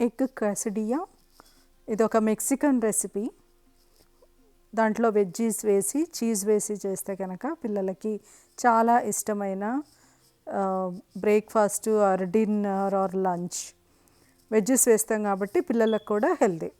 Egg quesadilla ఇది ఒక Mexican recipe దాంట్లో వెజ్జీస్ వేసి చీజ్ వేసి చేస్తే కనుక పిల్లలకి చాలా ఇష్టమైన breakfast or dinner or lunch veggies వేస్తాం కాబట్టి పిల్లలకు కూడా హెల్దీ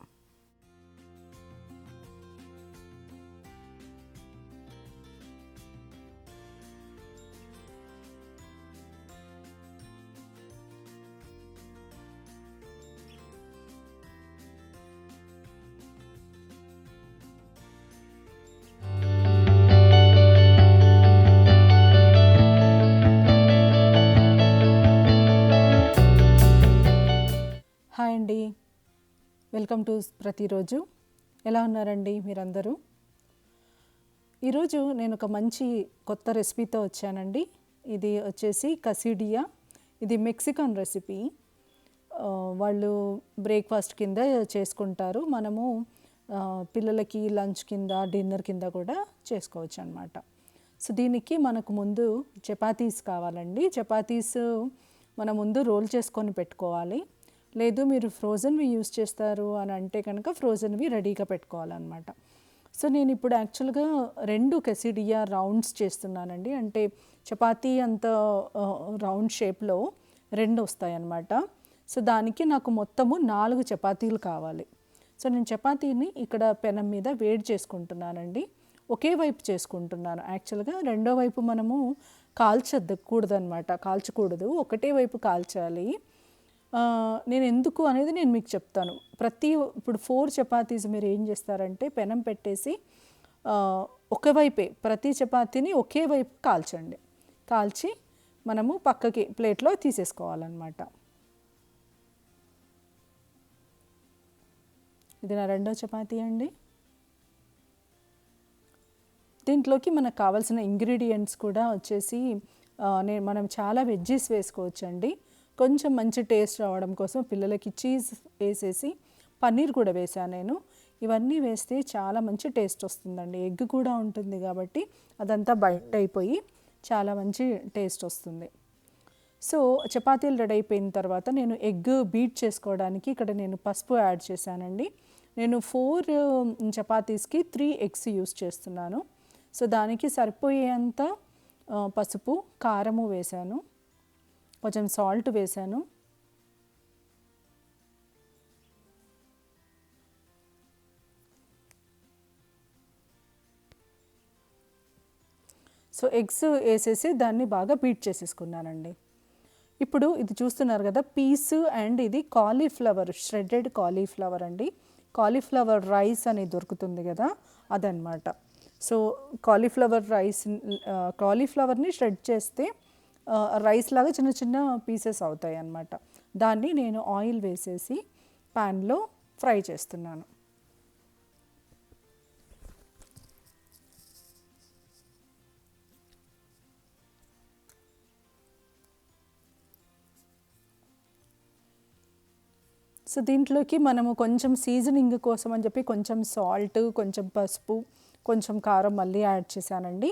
వెల్కమ్ టు ప్రతిరోజు. ఎలా ఉన్నారండి మీరందరూ? ఈరోజు నేను ఒక మంచి కొత్త రెసిపీతో వచ్చానండి. ఇది వచ్చేసి కసిడియా. ఇది మెక్సికన్ రెసిపీ. వాళ్ళు బ్రేక్ఫాస్ట్ కింద చేసుకుంటారు. మనము పిల్లలకి లంచ్ కింద డిన్నర్ కింద కూడా చేసుకోవచ్చు అనమాట సో దీనికి మనకు ముందు చపాతీస్ కావాలండి. చపాతీస్ మనం ముందు రోల్ చేసుకొని పెట్టుకోవాలి. లేదు మీరు ఫ్రోజన్వి యూస్ చేస్తారు అని అంటే కనుక ఫ్రోజన్వి రెడీగా పెట్టుకోవాలన్నమాట. సో నేను ఇప్పుడు యాక్చువల్గా రెండు కెసిడియా రౌండ్స్ చేస్తున్నానండి. అంటే చపాతీ అంత రౌండ్ షేప్లో రెండు వస్తాయన్నమాట. సో దానికి నాకు మొత్తము నాలుగు చపాతీలు కావాలి. సో నేను చపాతీని ఇక్కడ పెనం మీద వేడి చేసుకుంటున్నానండి. ఒకే వైపు చేసుకుంటున్నాను. యాక్చువల్గా రెండో వైపు మనము కాల్చకూడదు అనమాట కాల్చకూడదు. ఒకటే వైపు కాల్చాలి. నేను ఎందుకు అనేది నేను మీకు చెప్తాను. ప్రతి ఇప్పుడు ఫోర్ చపాతీస్ మీరు ఏం చేస్తారంటే పెనం పెట్టేసి ఒకవైపే ఒక వైపే ప్రతి చపాతీని ఒకే వైపు కాల్చండి. కాల్చి మనము పక్కకి ప్లేట్లో తీసేసుకోవాలన్నమాట. ఇది నా రెండో చపాతీ అండి. దీంట్లోకి మనకు కావాల్సిన ఇంగ్రీడియంట్స్ కూడా వచ్చేసి నేను మనం చాలా వెజ్జీస్ వేసుకోవచ్చండి. కొంచెం మంచి టేస్ట్ రావడం కోసం పిల్లలకి చీజ్ వేసేసి పన్నీర్ కూడా వేసాను నేను. ఇవన్నీ వేస్తే చాలా మంచి టేస్ట్ వస్తుందండి. ఎగ్ కూడా ఉంటుంది కాబట్టి అదంతా బయట అయిపోయి చాలా మంచి టేస్ట్ వస్తుంది. సో చపాతీలు రెడీ అయిపోయిన తర్వాత నేను ఎగ్ బీట్ చేసుకోవడానికి ఇక్కడ నేను పసుపు యాడ్ చేశానండి. నేను ఫోర్ చపాతీస్కి త్రీ ఎగ్స్ యూస్ చేస్తున్నాను. సో దానికి సరిపోయేంత పసుపు కారము వేశాను. కొంచెం సాల్ట్ వేశాను సో ఎగ్స్ వేసేసి దాన్ని బాగా బీట్ చేసేసుకున్నానండి. ఇప్పుడు ఇది చూస్తున్నారు కదా పీస్ అండ్ ఇది కాలీఫ్లవర్ ష్రెడెడ్ కాలీఫ్లవర్ అండి. కాలీఫ్లవర్ రైస్ అనేది దొరుకుతుంది కదా అదనమాట సో కాలీఫ్లవర్ రైస్ కాలీఫ్లవర్ని షెడ్ చేస్తే రైస్ లాగా చిన్న చిన్న పీసెస్ అవుతాయి అన్నమాట. దాన్ని నేను ఆయిల్ వేసేసి ప్యాన్లో ఫ్రై చేస్తున్నాను. సో దీంట్లోకి మనము కొంచెం సీజనింగ్ కోసం అని చెప్పి కొంచెం సాల్ట్ కొంచెం పసుపు కొంచెం కారం మళ్ళీ యాడ్ చేశానండి.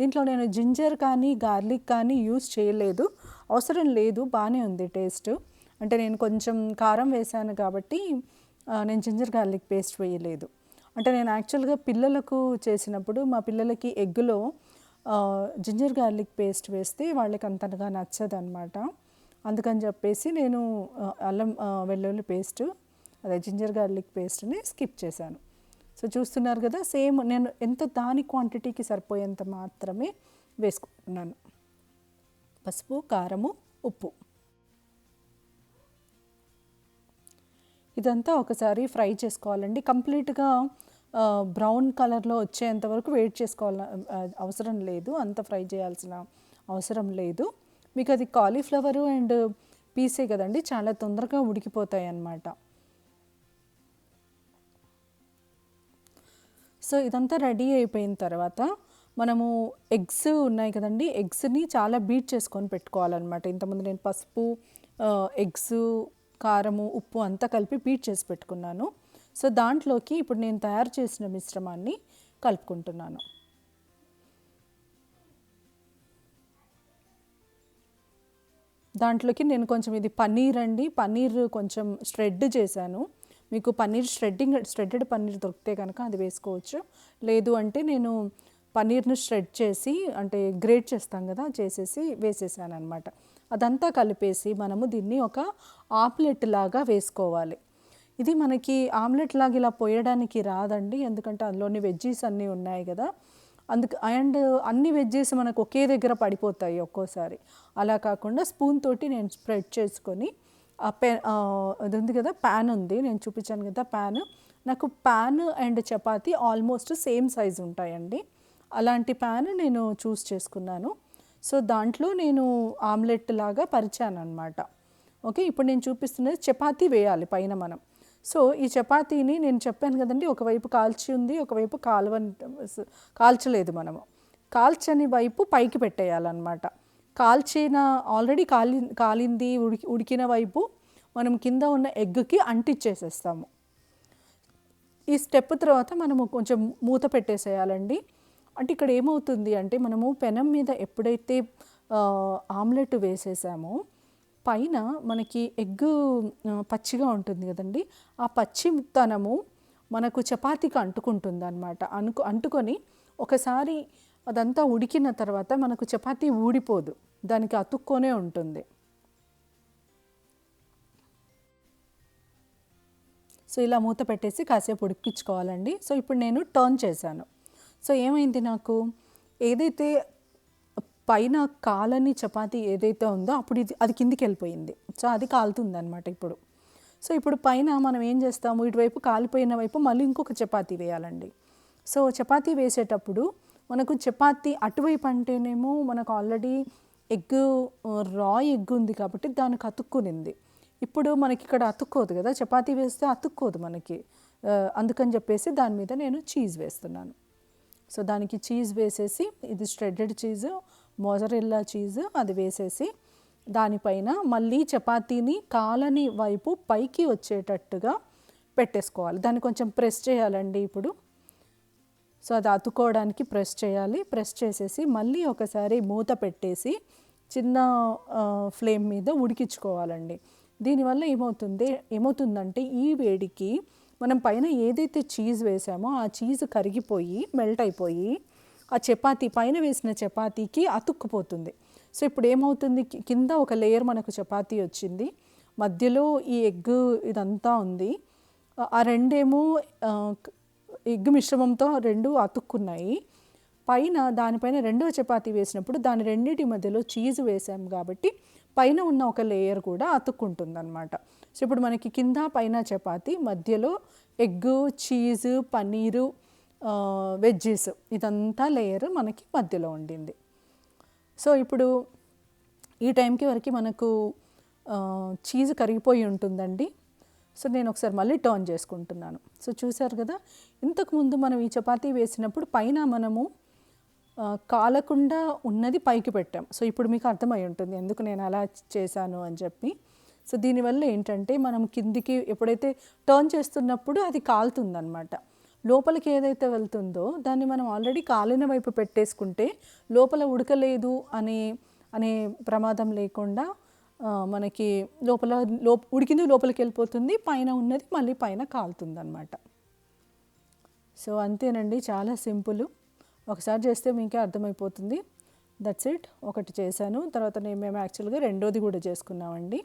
దీంట్లో నేను జింజర్ కానీ గార్లిక్ కానీ యూస్ చేయలేదు. అవసరం లేదు బాగానే ఉంది టేస్ట్. అంటే నేను కొంచెం కారం వేశాను కాబట్టి నేను జింజర్ గార్లిక్ పేస్ట్ వేయలేదు. అంటే నేను యాక్చువల్గా పిల్లలకు చేసినప్పుడు మా పిల్లలకి ఎగ్గులో జింజర్ గార్లిక్ పేస్ట్ వేస్తే వాళ్ళకి అంతగా నచ్చదు అనమాట అందుకని చెప్పేసి నేను అల్లం వెల్లుల్లి పేస్ట్ అదే జింజర్ గార్లిక్ పేస్ట్ని స్కిప్ చేశాను. సో చూస్తున్నారు కదా సేమ్ నేను ఎంత దాని క్వాంటిటీకి సరిపోయేంత మాత్రమే వేసుకుంటున్నాను పసుపు కారము ఉప్పు. ఇదంతా ఒకసారి ఫ్రై చేసుకోవాలండి. కంప్లీట్గా బ్రౌన్ కలర్లో వచ్చేంత వరకు వెయిట్ చేసుకోవాల అవసరం లేదు. అంత ఫ్రై చేయాల్సిన అవసరం లేదు. మీకు అది కాలీఫ్లవరు అండ్ పీసే కదండి చాలా తొందరగా ఉడికిపోతాయి అన్నమాట సో ఇదంతా రెడీ అయిపోయిన తర్వాత మనము ఎగ్స్ ఉన్నాయి కదండి ఎగ్స్ని చాలా బీట్ చేసుకొని పెట్టుకోవాలన్నమాట. ఇంతకుముందు నేను పసుపు ఎగ్స్ కారము ఉప్పు అంతా కలిపి బీట్ చేసి పెట్టుకున్నాను. సో దాంట్లోకి ఇప్పుడు నేను తయారు చేసిన మిశ్రమాన్ని కలుపుకుంటున్నాను. దాంట్లోకి నేను కొంచెం ఇది పన్నీర్ అండి పన్నీర్ కొంచెం స్ట్రెడ్ చేశాను. మీకు పన్నీర్ స్ట్రెడ్డింగ్ స్ట్రెడ్డెడ్ పన్నీర్ దొరికితే కనుక అది వేసుకోవచ్చు. లేదు అంటే నేను పన్నీర్ను స్ట్రెడ్ చేసి అంటే గ్రేట్ చేస్తాం కదా చేసేసి వేసేసాను అనమాట అదంతా కలిపేసి మనము దీన్ని ఒక ఆమ్లెట్ లాగా వేసుకోవాలి. ఇది మనకి ఆమ్లెట్ లాగా ఇలా పోయడానికి రాదండి ఎందుకంటే అందులోని వెజ్జీస్ అన్నీ ఉన్నాయి కదా. అందుకు అండ్ అన్ని వెజ్జెస్ మనకు ఒకే దగ్గర పడిపోతాయి ఒక్కోసారి. అలా కాకుండా స్పూన్ తోటి నేను స్ప్రెడ్ చేసుకొని పె అది ఉంది కదా ప్యాన్ ఉంది నేను చూపించాను కదా ప్యాన్ నాకు pan and chapati almost same size ఉంటాయండి. అలాంటి ప్యాన్ నేను చూస్ చేసుకున్నాను. సో దాంట్లో నేను ఆమ్లెట్ లాగా పరిచాను అనమాట ఓకే ఇప్పుడు నేను చూపిస్తున్నది చపాతీ వేయాలి పైన మనం. సో ఈ చపాతీని నేను చెప్పాను కదండి ఒకవైపు కాల్చి ఉంది ఒకవైపు కాల్వ కాల్చలేదు మనము. కాల్చని వైపు పైకి పెట్టేయాలన్నమాట. కాల్చిన ఆల్రెడీ కాలి కాలింది ఉడికి ఉడికిన వైపు మనం కింద ఉన్న ఎగ్కి అంటించేసేస్తాము ఈ స్టెప్ తర్వాత మనము కొంచెం మూత పెట్టేసేయాలండి. అంటే ఇక్కడ ఏమవుతుంది అంటే మనము పెనం మీద ఎప్పుడైతే ఆమ్లెట్ వేసేసామో పైన మనకి ఎగ్ పచ్చిగా ఉంటుంది కదండి. ఆ పచ్చితనము మనకు చపాతీకి అంటుకుంటుంది అనమాట అనుకు అంటుకొని ఒకసారి అదంతా ఉడికిన తర్వాత మనకు చపాతీ ఊడిపోదు. దానికి అతుక్కొనే ఉంటుంది. సో ఇలా మూత పెట్టేసి కాసేపు ఉడికించుకోవాలండి. సో ఇప్పుడు నేను టర్న్ చేశాను. సో ఏమైంది నాకు? ఏదైతే పైన కాలని చపాతి ఏదైతే ఉందో అప్పుడు ఇది అది కిందికి వెళ్ళిపోయింది. సో అది కాలుతుంది అనమాట ఇప్పుడు. సో ఇప్పుడు పైన మనం ఏం చేస్తాము? ఇటువైపు కాలిపోయిన వైపు మళ్ళీ ఇంకొక చపాతీ వేయాలండి. సో చపాతీ వేసేటప్పుడు మనకు చపాతీ అటువైపు అంటేనేమో మనకు ఆల్రెడీ ఎగ్ రా ఎగ్ ఉంది కాబట్టి దానికి అతుక్కునింది ఇప్పుడు మనకి ఇక్కడ అతుక్కోదు కదా చపాతీ వేస్తే అతుక్కోదు మనకి. అందుకని చెప్పేసి దాని మీద నేను చీజ్ వేస్తున్నాను. సో దానికి చీజ్ వేసేసి ఇది స్ట్రెడెడ్ చీజ్ మోజరెల్లా చీజ్ అది వేసేసి దానిపైన మళ్ళీ చపాతీని కాలని వైపు పైకి వచ్చేటట్టుగా పెట్టేసుకోవాలి. దాన్ని కొంచెం ప్రెస్ చేయాలండి ఇప్పుడు. సో అది అతుకోవడానికి ప్రెస్ చేయాలి. ప్రెస్ చేసేసి మళ్ళీ ఒకసారి మూత పెట్టేసి చిన్న ఫ్లేమ్ మీద ఉడికించుకోవాలండి. దీనివల్ల ఏమవుతుంది? ఏమవుతుందంటే ఈ వేడికి మనం పైన ఏదైతే చీజ్ వేసామో ఆ చీజ్ కరిగిపోయి మెల్ట్ అయిపోయి ఆ చపాతీ పైన వేసిన చపాతీకి అతుక్కుపోతుంది. సో ఇప్పుడు ఏమవుతుంది? కింద ఒక లేయర్ మనకు చపాతీ వచ్చింది. మధ్యలో ఈ ఎగ్ ఇదంతా ఉంది. ఆ- రెండేమో ఎగ్ మిశ్రమంతో రెండు అతుక్కున్నాయి. పైన దానిపైన రెండో చపాతీ వేసినప్పుడు దాని రెండింటి మధ్యలో చీజ్ వేసాము కాబట్టి పైన ఉన్న ఒక లేయర్ కూడా అతుక్కుంటుందన్నమాట. సో ఇప్పుడు మనకి కింద పైన చపాతీ మధ్యలో ఎగ్ చీజ్ పన్నీరు వెజ్జెస్ ఇదంతా లేయర్ మనకి మధ్యలో ఉండింది. సో ఇప్పుడు ఈ టైంకి వరకు మనకు చీజ్ కరిగిపోయి ఉంటుందండి. సో నేను ఒకసారి మళ్ళీ టర్న్ చేసుకుంటున్నాను. సో చూశారు కదా ఇంతకుముందు మనం ఈ చపాతీ వేసినప్పుడు పైన మనము కాలకుండా ఉన్నది పైకి పెట్టాం. సో ఇప్పుడు మీకు అర్థమై ఉంటుంది ఎందుకు నేను అలా చేశాను అని చెప్పి. సో దీనివల్ల ఏంటంటే మనం కిందికి ఎప్పుడైతే టర్న్ చేస్తున్నప్పుడు అది కాలుతుందనమాట లోపలికి ఏదైతే వెళ్తుందో దాన్ని మనం ఆల్రెడీ కాలిన వైపు పెట్టేసుకుంటే లోపల ఉడకలేదు అనే అనే ప్రమాదం లేకుండా మనకి లోపల లో ఉడికింది లోపలికి వెళ్ళిపోతుంది పైన ఉన్నది మళ్ళీ పైన కాలుతుంది అనమాట సో అంతేనండి చాలా సింపుల్. ఒకసారి చేస్తే మీకే అర్థమైపోతుంది. దట్స్ ఇట్ ఒకటి చేశాను. తర్వాత నేను మేము యాక్చువల్గా రెండోది కూడా చేసుకున్నామండి.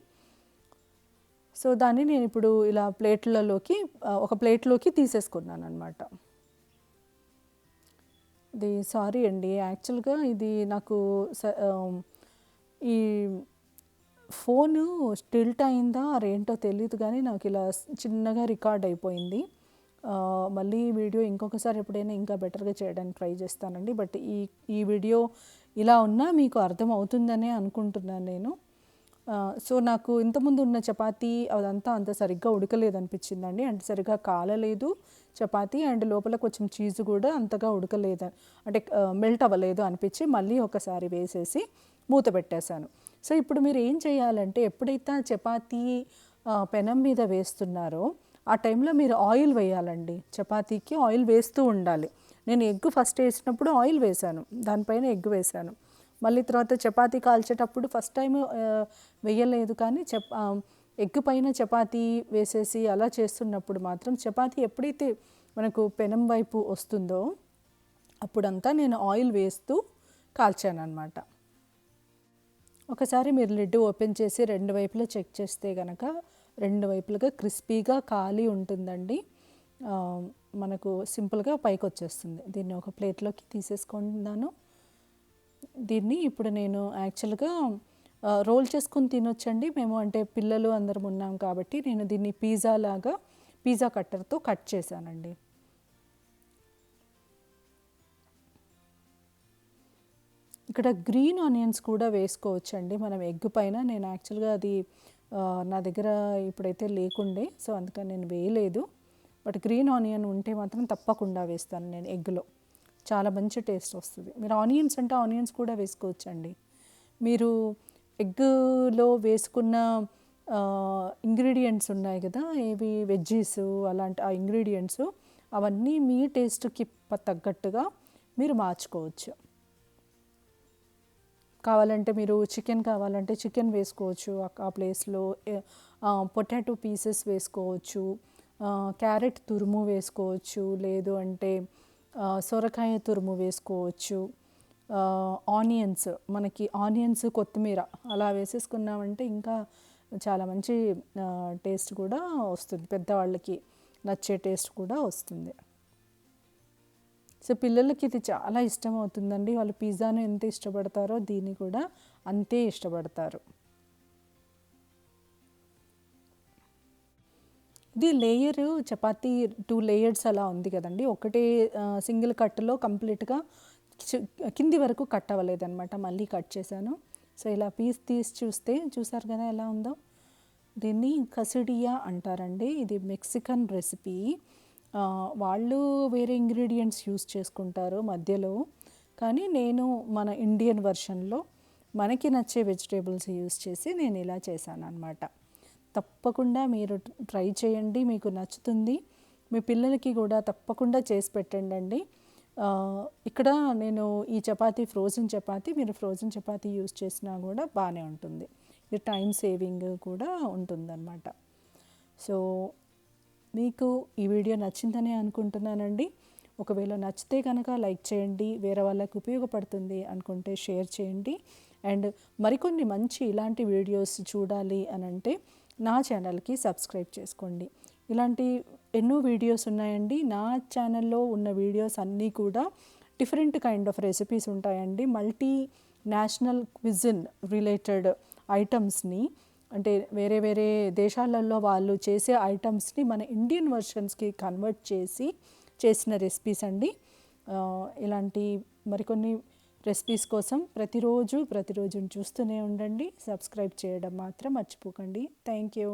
సో దాన్ని నేను ఇప్పుడు ఇలా ప్లేట్లలోకి ఒక ప్లేట్లోకి తీసేసుకున్నాను అనమాట ఇది సారీ అండి. యాక్చువల్గా ఇది నాకు స- ఈ ఫోను స్టిల్ట్ అయిందా? అరేంటో తెలియదు కానీ నాకు ఇలా చిన్నగా రికార్డ్ అయిపోయింది. మళ్ళీ ఈ వీడియో ఇంకొకసారి ఎప్పుడైనా ఇంకా బెటర్గా చేయడానికి ట్రై చేస్తానండి. బట్ ఈ ఈ వీడియో ఇలా ఉన్నా మీకు అర్థం అవుతుందనే అనుకుంటున్నాను నేను. సో నాకు ఇంతకుముందు ఉన్న చపాతీ అదంతా అంత సరిగ్గా ఉడకలేదు అనిపించిందండి అంటే సరిగ్గా కాలలేదు చపాతీ. అండ్ లోపల కొంచెం చీజ్ కూడా అంతగా ఉడకలేదు అంటే మెల్ట్ అవ్వలేదు అనిపించి మళ్ళీ ఒకసారి వేసేసి మూత పెట్టేశాను. సో ఇప్పుడు మీరు ఏం చేయాలంటే ఎప్పుడైతే ఆ చపాతీ పెనం మీద వేస్తున్నారో ఆ టైంలో మీరు ఆయిల్ వేయాలండి. చపాతీకి ఆయిల్ వేస్తూ ఉండాలి. నేను ఎగ్ ఫస్ట్ వేసినప్పుడు ఆయిల్ వేశాను. దానిపైన ఎగ్ వేశాను. మళ్ళీ తర్వాత చపాతీ కాల్చేటప్పుడు ఫస్ట్ టైం వేయలేదు కానీ చపా ఎగ్ పైన చపాతీ వేసేసి అలా చేస్తున్నప్పుడు మాత్రం చపాతీ ఎప్పుడైతే మనకు పెనం వైపు వస్తుందో అప్పుడంతా నేను ఆయిల్ వేస్తూ కాల్చాను అనమాట ఒకసారి మీరు లిడ్ ఓపెన్ చేసి రెండు వైపులా చెక్ చేస్తే కనుక రెండు వైపులుగా క్రిస్పీగా ఖాళీ ఉంటుందండి. మనకు సింపుల్గా పైకి వచ్చేస్తుంది దీన్ని ఒక ప్లేట్లోకి తీసేసుకుంటున్నాను. దీన్ని ఇప్పుడు నేను యాక్చువల్గా రోల్ చేసుకుని తినొచ్చండి. మేము అంటే పిల్లలు అందరం ఉన్నాం కాబట్టి నేను దీన్ని పిజ్జా లాగా పిజ్జా కట్టర్తో కట్ చేశానండి. ఇక్కడ గ్రీన్ ఆనియన్స్ కూడా వేసుకోవచ్చండి. మనం ఎగ్ పైన నేను యాక్చువల్గా అది నా దగ్గర ఇప్పుడైతే లేకుండే సో అందుకని నేను వేయలేదు. బట్ గ్రీన్ ఆనియన్ ఉంటే మాత్రం తప్పకుండా వేస్తాను నేను ఎగ్లో. చాలా మంచి టేస్ట్ వస్తుంది. మీరు ఆనియన్స్ అంటే ఆనియన్స్ కూడా వేసుకోవచ్చండి. మీరు ఎగ్లో వేసుకున్న ఇంగ్రీడియంట్స్ ఉన్నాయి కదా ఇవి వెజ్జీస్ అలాంటి ఆ ఇంగ్రీడియంట్స్ అవన్నీ మీ టేస్ట్కి తగ్గట్టుగా మీరు మార్చుకోవచ్చు. కావాలంటే మీరు చికెన్ కావాలంటే చికెన్ వేసుకోవచ్చు ఆ- ఆ ప్లేస్లో. పొటాటో పీసెస్ వేసుకోవచ్చు. క్యారెట్ తురుము వేసుకోవచ్చు. లేదు అంటే సొరకాయ తురుము వేసుకోవచ్చు. ఆనియన్స్ మనకి ఆనియన్స్ కొత్తిమీర అలా వేసేసుకున్నామంటే ఇంకా చాలా మంచి టేస్ట్ కూడా వస్తుంది. పెద్దవాళ్ళకి నచ్చే టేస్ట్ కూడా వస్తుంది. సో పిల్లలకి ఇది చాలా ఇష్టం అవుతుందండి వాళ్ళు పిజ్జాను ఎంత ఇష్టపడతారో దీన్ని కూడా అంతే ఇష్టపడతారు. ఇది లేయర్ చపాతీ టూ లేయర్స్ అలా ఉంది కదండి. ఒకటే సింగిల్ కట్లో కంప్లీట్గా కింది వరకు కట్ అవ్వలేదన్నమాట. మళ్ళీ కట్ చేశాను. సో ఇలా పీస్ తీసి చూస్తే చూసారు కదా ఎలా ఉందో? దీన్ని కసిడియా అంటారండి. ఇది మెక్సికన్ రెసిపీ. వాళ్ళు వేరే ఇంగ్రీడియంట్స్ యూస్ చేసుకుంటారు మధ్యలో. కానీ నేను మన ఇండియన్ వర్షన్లో మనకి నచ్చే వెజిటేబుల్స్ యూస్ చేసి నేను ఇలా చేశాను అనమాట తప్పకుండా మీరు ట్రై చేయండి మీకు నచ్చుతుంది. మీ పిల్లలకి కూడా తప్పకుండా చేసి పెట్టండి అండి ఇక్కడ నేను ఈ చపాతీ ఫ్రోజన్ చపాతీ మీరు ఫ్రోజన్ చపాతీ యూస్ చేసినా కూడా బాగానే ఉంటుంది. ఇది టైం సేవింగ్ కూడా ఉంటుందన్నమాట. సో మీకు ఈ వీడియో నచ్చిందని అనుకుంటున్నానండి. ఒకవేళ నచ్చితే కనుక లైక్ చేయండి వేరే వాళ్ళకి ఉపయోగపడుతుంది అనుకుంటే షేర్ చేయండి. అండ్ మరికొన్ని మంచి ఇలాంటి వీడియోస్ చూడాలి అని అంటే నా ఛానల్కి సబ్స్క్రైబ్ చేసుకోండి. ఇలాంటి ఎన్నో వీడియోస్ ఉన్నాయండి. నా ఛానల్లో ఉన్న వీడియోస్ అన్నీ కూడా డిఫరెంట్ కైండ్ ఆఫ్ రెసిపీస్ ఉంటాయండి. మల్టీ నేషనల్ క్విజిన్ రిలేటెడ్ ఐటమ్స్ని అంటే వేరే వేరే దేశాలలో వాళ్ళు చేసే ఐటమ్స్ని మన ఇండియన్ వర్షన్స్కి కన్వర్ట్ చేసి చేసిన రెసిపీస్ అండి. ఇలాంటి మరికొన్ని రెసిపీస్ కోసం ప్రతిరోజు ప్రతిరోజు చూస్తూనే ఉండండి. సబ్స్క్రైబ్ చేయడం మాత్రం మర్చిపోకండి. Thank you.